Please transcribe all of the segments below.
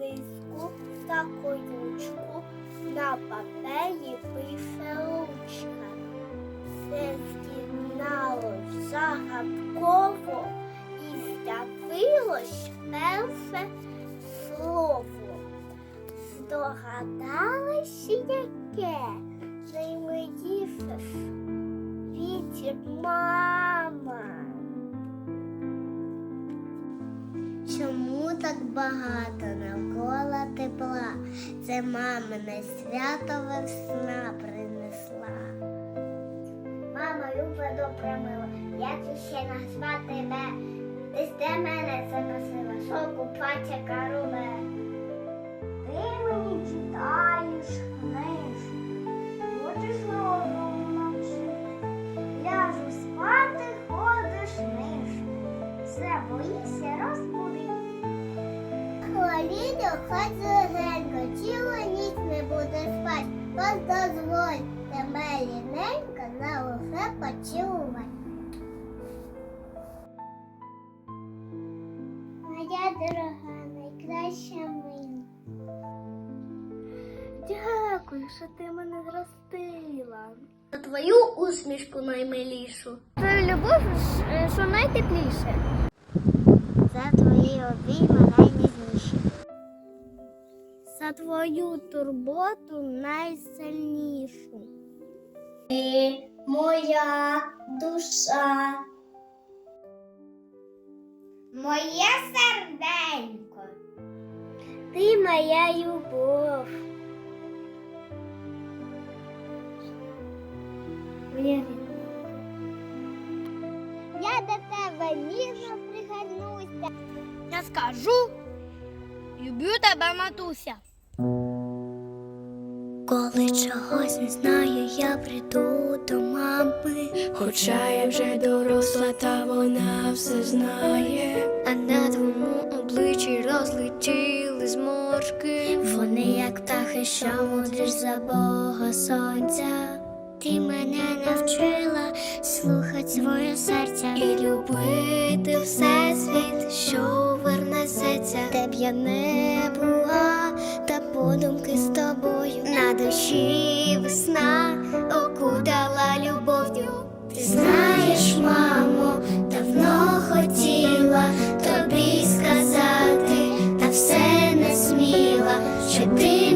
лиску та колючку на папері пише ручка. Це з'єдналось загадково і з'явилось перше слово. Здогадалась, яке наймиліше світі мама. Чому так багато навколо тепла? Це мамине свято весна принесла. Мама люба добре мила, як ще назвати тебе? Ти з мене запросила, шоку купатися карубе. Хваліду, хоч легенько, цілу ніч не буде спать. Вас дозволь тебе ліненько на усе почувати. Моя дорога, найкраща мила. Дякую, що ти мене зростила. За твою усмішку наймилішу. Твою любов, е, що найтепліше. За твої обійми За твою турботу найсильнішу. Ти моя душа. Моє серденько. Ти моя любов. Я до тебе ніжно пригорнуся. Я скажу, люблю тебе, матуся. Коли чогось не знаю, я прийду до мами, Хоча я вже доросла, та вона все знає. а на твоєму обличчі розлетіли зморшки. Вони, як птахи, що мудриш за Бога сонця. Ти мене навчила слухати своє серця і любити всесвіт, що вернесеться. Де б я не була, подумки з тобою на душі весна окутала любов'ю. Ти знаєш, мамо, давно хотіла тобі сказати, та все не сміла, що ти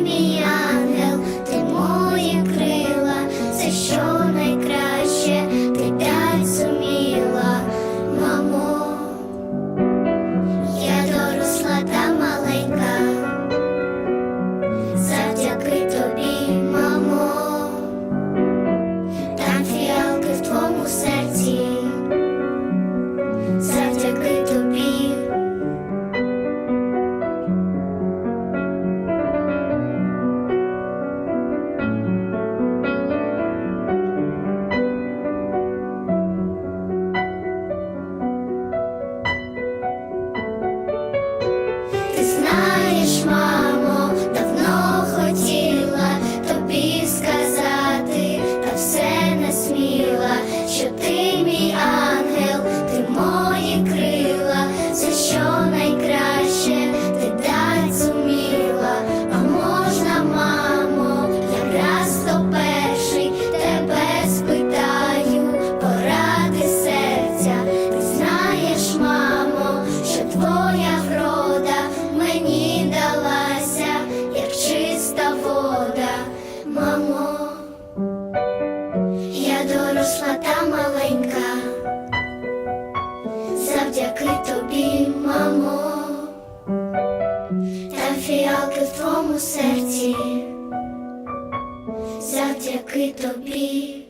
Я та маленька, завдяки тобі, мамо, та фіалки в твоєму серці, завдяки тобі.